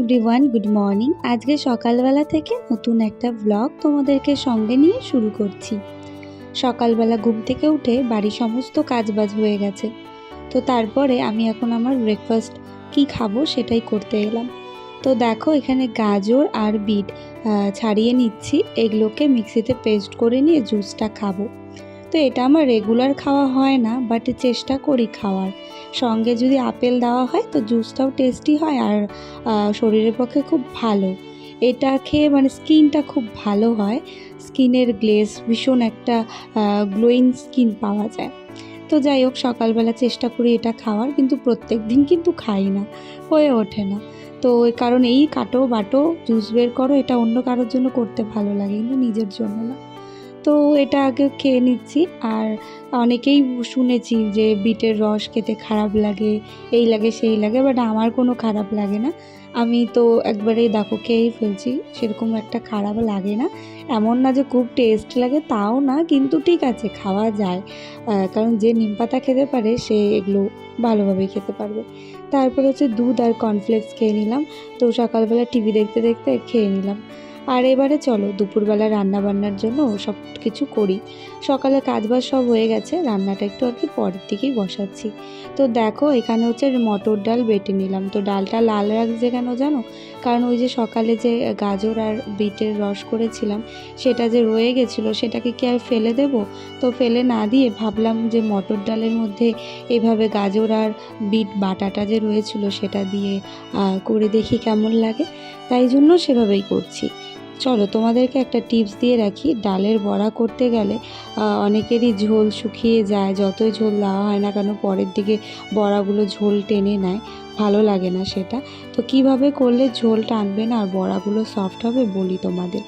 Everyone good morning আজকে সকালবেলা থেকে নতুন একটা ব্লগ তোমাদেরকে সঙ্গে নিয়ে শুরু করছি। সকালবেলা ঘুম থেকে উঠে বাড়ির সমস্ত কাজবাজ হয়ে গেছে। তো তারপরে আমি এখন আমার ব্রেকফাস্ট কি খাব সেটাই করতে এলাম। তো দেখো এখানে গাজর আর বিট ছাড়িয়ে নিচ্ছি। এগুলোকে মিক্সিতে পেস্ট করে নিয়ে জুসটা খাব। তো এটা আমার রেগুলার খাওয়া হয় না বাট চেষ্টা করি খাওয়ার। সঙ্গে যদি আপেল দেওয়া হয় তো জুসটাও টেস্টি হয় আর শরীরের পক্ষে খুব ভালো। এটা খেয়ে মানে স্কিনটা খুব ভালো হয়। স্কিনের গ্লেজ ভীষণ একটা গ্লোয়িং স্কিন পাওয়া যায়। তো যাই হোক, সকালবেলা চেষ্টা করি এটা খাওয়ার, কিন্তু প্রত্যেক দিন কিন্তু খাই না, হয়ে ওঠে না। তো ওই কারণ এই কাটো বাটো জুস বের করো, এটা অন্য কারোর জন্য করতে ভালো লাগে, কিন্তু নিজের জন্য না। তো এটা আগে খেয়ে নিচ্ছি। আর অনেকেই শুনেছি যে বিটের রস খেতে খারাপ লাগে, এই লাগে, সেই লাগে বাট আমার কোনো খারাপ লাগে না। আমি তো একবারেই দেখো খেয়েই ফেলছি, সেরকম একটা খারাপ লাগে না। এমন না যে খুব টেস্ট লাগে, তাও না, কিন্তু ঠিক আছে, খাওয়া যায়। কারণ যে নিম পাতা খেতে পারে, সে এগুলো ভালোভাবেই খেতে পারবে। তারপর হচ্ছে দুধ আর কর্নফ্লেক্স খেয়ে নিলাম। তো সকালবেলা টিভি দেখতে দেখতে খেয়ে নিলাম। আর এবারে চলো, দুপুরবেলা রান্না বান্নার জন্য সব কিছু করি। সকালে কাজবাজ সব হয়ে গেছে, রান্নাটা একটু আর কি পরের দিকেই বসাচ্ছি। তো দেখো, এখানে হচ্ছে মটর ডাল বেটে নিলাম। তো ডালটা লাল রাখছে কেন জানো? কারণ ওই যে সকালে যে গাজর আর বিটের রস করেছিলাম, সেটা যে রয়ে গেছিল, সেটাকে কি আর ফেলে দেব? তো ফেলে না দিয়ে ভাবলাম যে মটর ডালের মধ্যে এভাবে গাজর আর বিট বাটাটা যে রয়েছিল, সেটা দিয়ে করে দেখি কেমন লাগে। তাই জন্য সেভাবেই করছি। চলো তোমাদেরকে একটা টিপস দিয়ে রাখি, ডালের বড়া করতে গেলে অনেকেরই ঝোল শুকিয়ে যায়, যতই ঝোল দেওয়া হয় না কেন পরের দিকে বড়াগুলো ঝোল টেনে নেয়, ভালো লাগে না সেটা। তো কীভাবে করলে ঝোল টানবে না আর বড়াগুলো সফট হবে বলি তোমাদের।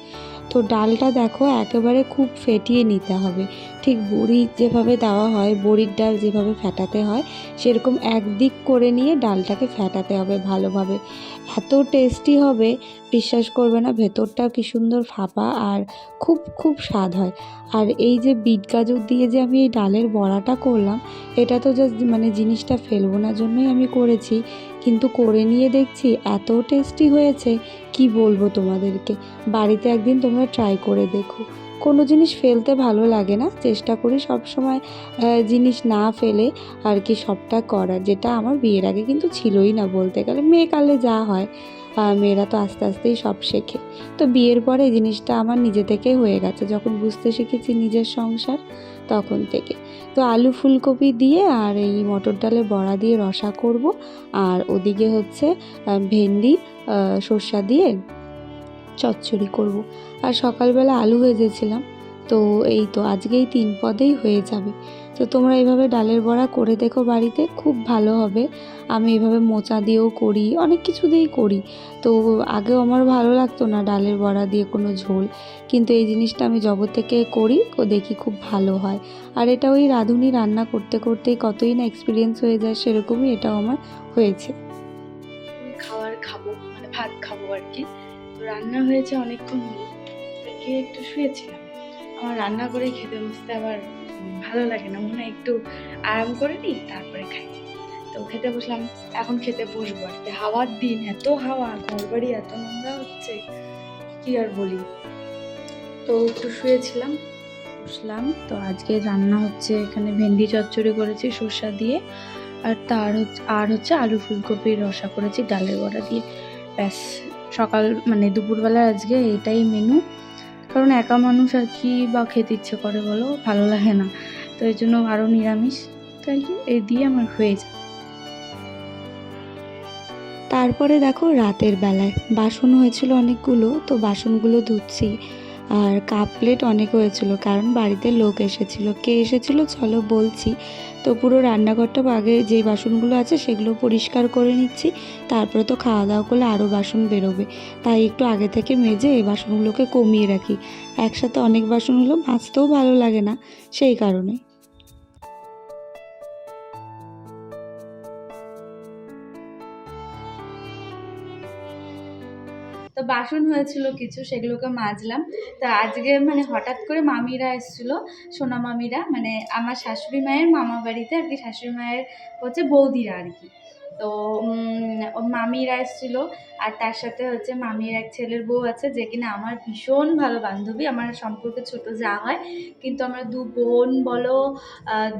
তো ডালটা দেখো একেবারে খুব ফেটিয়ে নিতে হবে। ঠিক বড়ি যেভাবে দেওয়া হয়, বড়ির ডাল যেভাবে ফেটাতে হয়, সেরকম একদিক করে নিয়ে ডালটাকে ফেটাতে হবে ভালোভাবে। এত টেস্টি হবে, বিশ্বাস করবে না, ভেতরটাও কি সুন্দর ফাঁপা আর খুব খুব স্বাদ হয়। আর এই যে বিট গাজর দিয়ে যে আমি এই ডালের বড়াটা করলাম, এটা তো জাস্ট মানে জিনিসটা ফেলব না জন্যই আমি করেছি। কিন্তু করে নিয়ে দেখছি এত টেস্টি হয়েছে, কি বলব তোমাদেরকে? বাড়িতে একদিন তোমরা ট্রাই করে দেখো। কোনো জিনিস ফেলতে ভালো লাগে না। চেষ্টা করি সবসময় আহ, জিনিস না ফেলে আর কি সবটা করার। যেটা আমার বিয়ের আগে কিন্তু ছিলই না বলতে গেলে। মেয়েকালে যা হয় মেয়েরা তো আস্তে আস্তেই সব শেখে। তো বিয়ের পরে এই জিনিসটা আমার নিজে থেকেই হয়ে গেছে। যখন বুঝতে শিখেছি নিজের সংসার তখন থেকে। তো আলু ফুলকপি দিয়ে আর এই মটর ডালের বড়া দিয়ে রসা করব। আর ওদিকে হচ্ছে ভেন্ডি সর্ষা দিয়ে চচ্চড়ি করব। আর সকালবেলা আলু ভেজেছিলাম। তো এই তো আজকেই তিন পদেই হয়ে যাবে। তো তোমরা এইভাবে ডালের বড়া করে দেখো বাড়িতে, খুব ভালো হবে। আমি এভাবে মোচা দিয়েও করি, অনেক কিছু দিয়েই করি। তো আগেও আমার ভালো লাগতো না ডালের বড়া দিয়ে কোনো ঝোল। কিন্তু এই জিনিসটা আমি জগৎ থেকে করি, ও দেখি খুব ভালো হয়। আর এটা ওই রাঁধুনি রান্না করতে করতেই কতই না এক্সপিরিয়েন্স হয়ে যায় সেরকমই এটাও আমার হয়েছে। খাবার খাব মানে ভাত খাব আর কি। রান্না হয়েছে অনেকক্ষণ হলো তো একটু শুয়েছিলাম। আমার রান্না করে খেতে বসতে আবার ভালো লাগে না। মনে হয় একটু আরাম করে নিই, তারপরে খাই। তো খেতে বসলাম। এখন খেতে বসবো আর কি। হাওয়ার দিন, এত হাওয়া ঘর বাড়ি এত নোংরা হচ্ছে, কি আর বলি। তো একটু শুয়েছিলাম, বসলাম। তো আজকে রান্না হচ্ছে এখানে ভেন্ডি চচ্চড়ি করেছি সর্ষা দিয়ে। আর তার হচ্ছে, আর হচ্ছে আলু ফুলকপির রসা করেছি, ডালের বড়া দিয়ে। ব্যাস। সকাল মানে দুপুরবেলা আজকে এটাই মেনু কারণ একা মানুষ আর কি বা খেতে ইচ্ছে করে বলো? ভালো লাগে না। তো এই জন্য আরও নিরামিষ। তাই এই দিয়ে আমার হয়ে যায়। তারপরে দেখো রাতের বেলায়। বাসন হয়েছিল অনেকগুলো, তো বাসনগুলো ধুচ্ছি। আর কাপ প্লেট অনেক হয়েছিল, কারণ বাড়িতে লোক এসেছিল। কে এসেছিল? চলো বলছি। তো পুরো রান্নাঘরটা আগে যেই বাসনগুলো আছে সেগুলো পরিষ্কার করে নিচ্ছি, তারপরে তো খাওয়া দাওয়া করলে আরও বাসন বেরোবে। তাই একটু আগে থেকে মেজে এই বাসনগুলোকে কমিয়ে রাখি। একসাথে অনেক বাসন হলো মাজতেও ভালো লাগে না, সেই কারণে। তো বাসন হয়েছিল কিছু, সেগুলোকে মাজলাম। তো আজকে মানে হঠাৎ করে মামিরা এসেছিল, সোনা মামিরা মানে আমার শাশুড়ি মায়ের মামা বাড়িতে আর কি, শাশুড়ি মায়ের হচ্ছে বৌদিরা আর কি। তো মামিরা এসেছিল, আর তার সাথে হচ্ছে মামির এক ছেলের বউ আছে, যে কিনা আমার ভীষণ ভালো বান্ধবী, আমার সম্পর্কে ছোট যা হয়, কিন্তু আমরা দু বোন বলো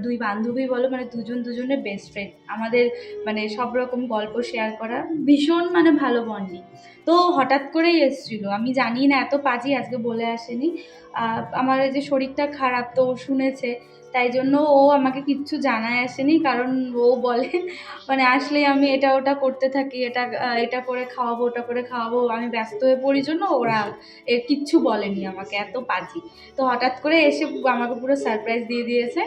দুই বান্ধবী বলো মানে দুজন দুজনের বেস্ট ফ্রেন্ড আমাদের মানে সব রকম গল্প শেয়ার করা ভীষণ মানে ভালো বন্ডিং তো হঠাৎ করেই এসেছিল। আমি জানি না এত পাজি আজকে বলে আসেনি। আমার যে শরীরটা খারাপ তো শুনেছে। তাই জন্য ও আমাকে কিচ্ছু জানায় আসেনি, কারণ ও বলে মানে আসলে আমি এটা ওটা করতে থাকি, এটা এটা করে খাওয়াবো, ওটা করে খাওয়াবো, আমি ব্যস্ত হয়ে পড়ি জন্য ওরা এ কিচ্ছু বলেনি আমাকে, এত পাজি। তো হঠাৎ করে এসে আমাকে পুরো সারপ্রাইজ দিয়ে দিয়েছে,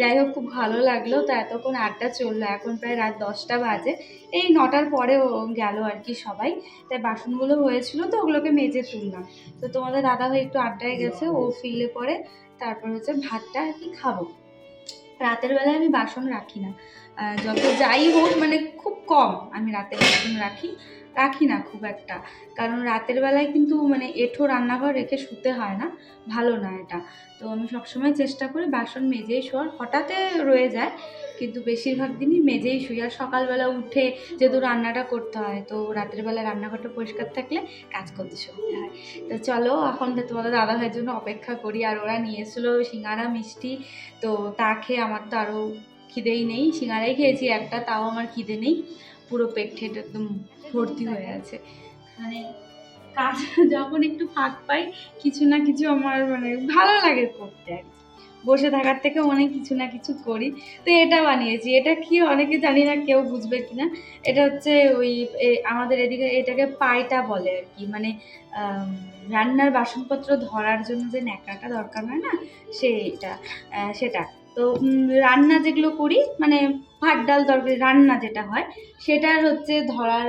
যাই হোক খুব ভালো লাগল, তো এতক্ষণ আড্ডা চলল, এখন প্রায় রাত দশটা বাজে, এই নটার পরে গেল আর কি সবাই, তাই বাসনগুলো হয়েছিল তো ওগুলোকে মেজে তুললাম। তো তোমাদের দাদা ভাই একটু আড্ডায় গেছে, ও ফিরলে পরে তারপর হচ্ছে ভাতটা আর কি খাব। রাতের বেলায় আমি বাসন রাখি না। যত যাই হোক মানে খুব কম আমি রাতের বাসন রাখি রাখি না খুব একটা। কারণ রাতের বেলায় কিন্তু মানে এঠো রান্নাঘর রেখে শুতে হয় না, ভালো না এটা। তো আমি সবসময় চেষ্টা করি বাসন মেজেই শোয়ার। হঠাৎ রয়ে যায় কিন্তু বেশিরভাগ দিনই মেজেই শুই। আর সকালবেলা উঠে যেহেতু রান্নাটা করতে হয়, তো রাতের বেলা রান্নাঘরটা পরিষ্কার থাকলে কাজ করতে সুবিধা হয়। তো চলো, এখন তোমাদের দাদা ভাইয়ের জন্য অপেক্ষা করি। আর ওরা নিয়ে এসেছিল সিঙ্গারা মিষ্টি। তো তা খেয়ে আমার তো আরও খিদেই নেই। সিঙ্গারাই খেয়েছি, একটা তাও আমার খিদে নেই। পুরো পেট ঠেট একদম ভর্তি হয়ে আছে। মানে কাজ যখন একটু ফাঁক পাই, কিছু না কিছু আমার মানে ভালো লাগে করতে আর। বসে থাকার থেকে অনেক কিছু না কিছু করি। তো এটা বানিয়েছি। এটা কি অনেকে জানি না, কেউ বুঝবে কি না এটা হচ্ছে ওই আমাদের এদিকে এটাকে পায়টা বলে আর কি। মানে রান্নার বাসনপত্র ধরার জন্য যে ন্যাকড়াটা দরকার হয় না, সেইটা সেটা। তো রান্না যেগুলো করি মানে ভাত, ডাল, তরকারি, রান্না যেটা হয়, সেটার হচ্ছে ধরার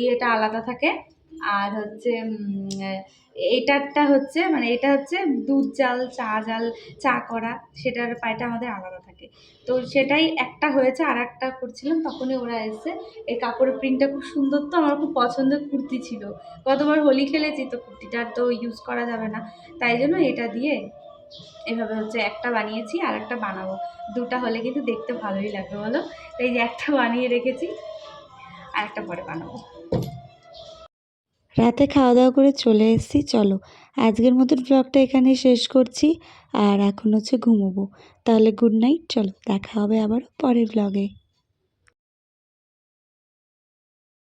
ইয়েটা আলাদা থাকে। আর হচ্ছে এটারটা হচ্ছে মানে এটা হচ্ছে দুধ জাল, চা জাল, চা করা সেটার পায়টা আমাদের আলাদা থাকে। তো সেটাই একটা হয়েছে আর একটা করছিলাম, তখনই ওরা এসে এই কাপড়ের প্রিন্টটা খুব সুন্দর তো, আমার খুব পছন্দের কুর্তি ছিল। গতবার হোলি খেলেছি তো কুর্তিটা তো ইউজ করা যাবে না। তাই জন্য এটা দিয়ে এভাবে হচ্ছে একটা বানিয়েছি আর একটা বানাবো। দুটা হলে কিন্তু দেখতে ভালোই লাগবে বলো? তাই যে একটা বানিয়ে রেখেছি, আর একটা পরে বানাবো। রাতে খাওয়া দাওয়া করে চলে এসেছি, চলো। আজকের মতন ব্লগটা এখানে শেষ করছি, আর এখন হচ্ছে ঘুমোবো। তাহলে গুড নাইট চলো, দেখা হবে আবার পরের ব্লগে